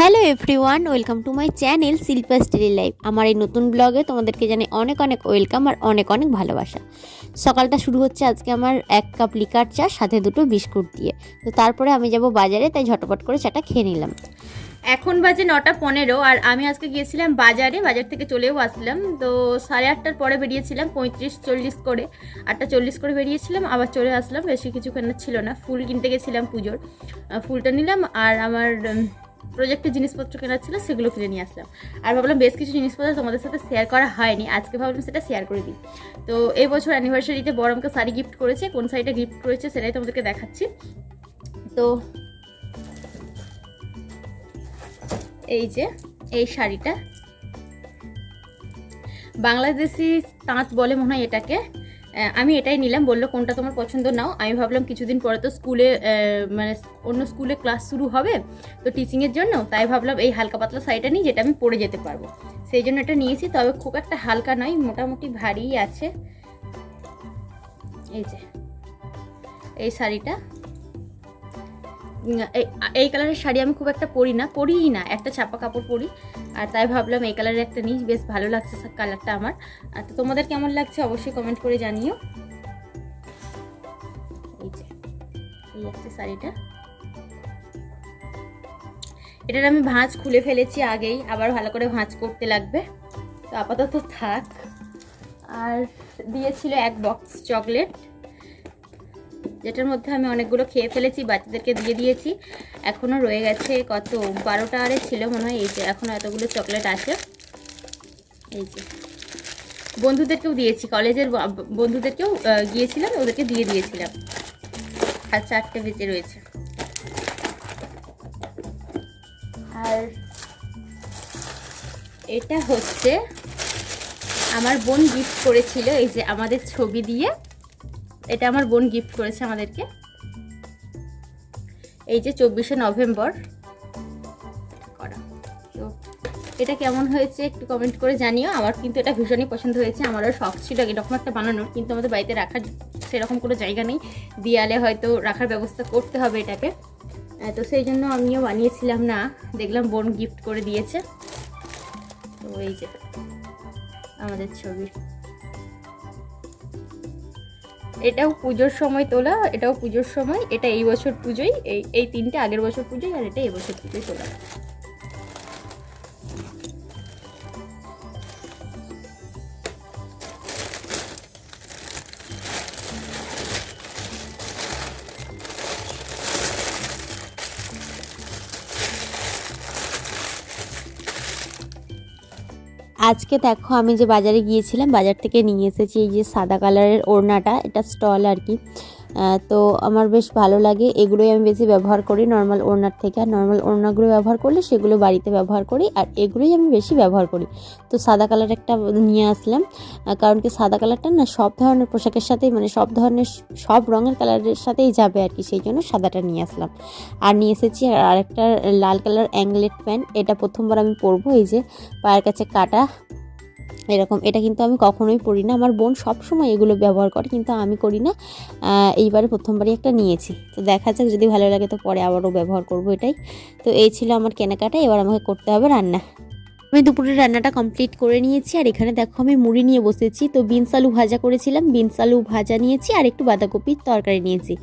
Hello everyone welcome to my channel Shilpa starry life আমার এই নতুন ব্লগে তোমাদেরকে জানি অনেক অনেক ওয়েলকাম আর অনেক অনেক ভালোবাসা। সকালটা শুরু হচ্ছে আজকে আমার এক কাপ লিকার চা, সাথে দুটো বিস্কুট দিয়ে। তো তারপরে আমি যাব বাজারে, তাই ঝটপট করে চাটা খেয়ে নিলাম। এখন বাজে নটা পনেরো আর আমি আজকে গিয়েছিলাম বাজারে, বাজার থেকে চলেও আসলাম। তো সাড়ে আটটার পরে বেরিয়েছিলাম, পঁয়ত্রিশ, চল্লিশ করে, আটটা চল্লিশ করে বেরিয়েছিলাম, আবার চলে আসলাম। বেশি কিছু কেনার ছিল না, ফুল কিনতে গেছিলাম পুজোর। ফুলটা নিলাম আর আমার প্রজেক্টের জিনিসপত্র কেনার ছিল, সেগুলো কিনে নিয়ে আসলাম। আর ভাবলাম বেশ কিছু জিনিসপত্র তোমাদের সাথে শেয়ার করা হয়নি, আজকে ভাবলাম সেটা শেয়ার করে দিই। তো এই বছর অ্যানিভার্সারিতে বড় আমাকে শাড়ি গিফট করেছে, কোন শাড়িটা গিফট করেছে সেটাই তোমাদেরকে দেখাচ্ছি। তো এই যে, এই শাড়িটা। বাংলাদেশি তাঁত বলে মনে হয় এটাকে। আমি এটাই নিলাম, বলল কোনটা তোমার পছন্দ নাও। আমি ভাবলাম কিছুদিন পরে তো স্কুলে মানে অন্য স্কুলে ক্লাস শুরু হবে তো টিচিংয়ের জন্য, তাই ভাবলাম এই হালকা পাতলা শাড়িটা নিই যেটা আমি পরে যেতে পারব। সেই জন্য এটা নিয়েছি, তবে খুব একটা হালকা নয়, মোটামুটি ভারী আছে। এই যে, এই শাড়িটা। এই- কালারের শাড়ি আমি খুব একটা পরি না, পরিই না, একটা ছাপা কাপড় পরি। আর তাই ভাবলাম এই কালারের একটা নিই, বেশ ভালো লাগছে কালারটা আমার। আর তো তোমাদের কেমন লাগছে অবশ্যই কমেন্ট করে জানিও। এই যে, এই হচ্ছে শাড়িটা এটার আমি ভাঁজ খুলে ফেলেছি আগেই, আবার ভালো করে ভাঁজ করতে লাগবে। তো আপাতত থাক। আর দিয়েছিল এক বক্স চকলেট যেটার মধ্যে আমি অনেকগুলো খেয়ে ফেলেছি, বাচ্চাদেরকে দিয়ে দিয়েছি। এখনও রয়ে গেছে কত? বারোটা আরে ছিল মনে হয়, এই যে এখনও এতগুলো চকলেট আছে। এই যে। বন্ধুদেরকেও দিয়েছি, কলেজের বন্ধুদেরকেও গিয়েছিলাম, ওদেরকে দিয়ে দিয়েছিলাম। আর চারটে বেঁচে রয়েছে। আর এটা হচ্ছে, আমার বোন গিফট করেছিল, এই যে আমাদের ছবি দিয়ে। এটা আমার বোন গিফট করেছে আমাদেরকে। এই যে চব্বিশে নভেম্বর। করা। তো এটা কেমন হয়েছে একটু কমেন্ট করে জানিও। আমার কিন্তু এটা ভীষণই পছন্দ হয়েছে। আমারও শখ ছিল এরকম একটা বানানোর, কিন্তু আমাদের বাড়িতে রাখার সেরকম কোনো জায়গা নেই। দেয়ালে হয়তো রাখার ব্যবস্থা করতে হবে এটাকে। তো সেই জন্য আমিও বানিয়েছিলাম না। দেখলাম বোন গিফট করে দিয়েছে। তো এই যে আমাদের ছবি। এটাও পুজোর সময় তোলা, এটাও পুজোর সময়, এটা এই বছর পুজোই, এই এই তিনটে আগের বছর পুজোই, আর এটা এবছর বছর পুজোই তোলা। আজকে দেখো আমি যে বাজারে গিয়েছিলাম, বাজার থেকে নিয়ে এসেছি এই যে সাদা কালারের ওড়নাটা, এটা স্টল আর কি। তো আমার বেশ ভালো লাগে। এগুলোই আমি বেশি ব্যবহার করি নর্মাল ওড়নার থেকে। আর নর্মাল ওড়নাগুলো ব্যবহার করলে সেগুলো বাড়িতে ব্যবহার করি, আর এগুলোই আমি বেশি ব্যবহার করি। তো সাদা কালার একটা নিয়ে আসলাম কারণ কি সাদা কালারটা না সব ধরনের পোশাকের সাথেই মানে সব ধরনের সব রঙের কালারের সাথেই যাবে আর কি, সেই জন্য সাদাটা নিয়ে আসলাম। আর নিয়ে এসেছি আর একটা লাল কালার অ্যাংলেট প্যান্ট এটা প্রথমবার আমি পরবো, এই যে পায়ের কাছে কাটা এরকম, এটা কিন্তু আমি কখনোই পরি না। আমার বোন সব সময় এগুলো ব্যবহার করে, কিন্তু আমি করি না। এইবারে প্রথমবারই একটা নিয়েছি। তো দেখা যাক, যদি ভালো লাগে তো পরে আবারও ব্যবহার করব এটাই। তো এই ছিল আমার কেনাকাটা, এবার আমাকে করতে হবে রান্না। আমি দুপুরের রান্নাটা কমপ্লিট করে নিয়েছি, আর এখানে দেখো আমি মুড়ি নিয়ে বসেছি। তো বিনস আলু ভাজা করেছিলাম, বিনস আলু ভাজা নিয়েছি, আর একটু বাঁধাকপির তরকারি নিয়েছি।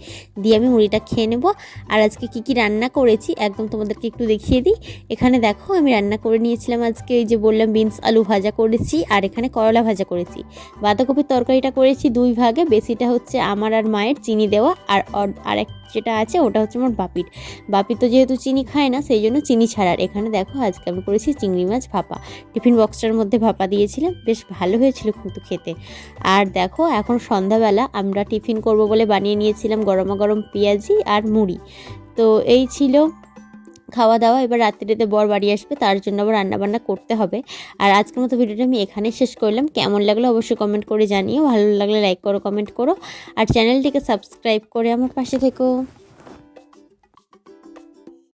দিয়ে আমি মুড়িটা খেয়ে নেব। আর আজকে কি কি রান্না করেছি, একদম তোমাদেরকে একটু দেখিয়ে দিই। এখানে দেখো আমি রান্না করে নিয়েছিলাম আজকে এই যে বললাম বিনস আলু ভাজা করেছি, আর এখানে করলা ভাজা করেছি। বাঁধাকপির তরকারিটা করেছি দুই ভাগে, বেশিটা হচ্ছে আমার আর মায়ের, চিনি দেওয়া, আর আর এক যেটা আছে ওটা হচ্ছে আমার বাপির। বাপি তো যেহেতু চিনি খায় না, সেই জন্য চিনি ছাড়ার এখানে দেখো আজকে আমি করেছি চিংড়ি মাছ ভাপা। টিফিন বক্সটার মধ্যে ভাপা দিয়েছিলাম, বেশ ভালো হয়েছিল কিন্তু খেতে। আর দেখো এখন সন্ধ্যাবেলা আমরা টিফিন করব বলে বানিয়ে নিয়েছিলাম গরমা গরম পেঁয়াজি আর মুড়ি। তো এই ছিল খাওয়া দাওয়া এবার রাত্রিতে বর বাড়ি আসবে, তার জন্য আবার রান্নাবান্না করতে হবে। আর আজকের মতো ভিডিওটা আমি এখানে শেষ করলাম। কেমন লাগল অবশ্যই কমেন্ট করে জানিও। ভালো লাগলে লাইক করো কমেন্ট করো। আর চ্যানেলটিকে সাবস্ক্রাইব করে আমার পাশে থেকো।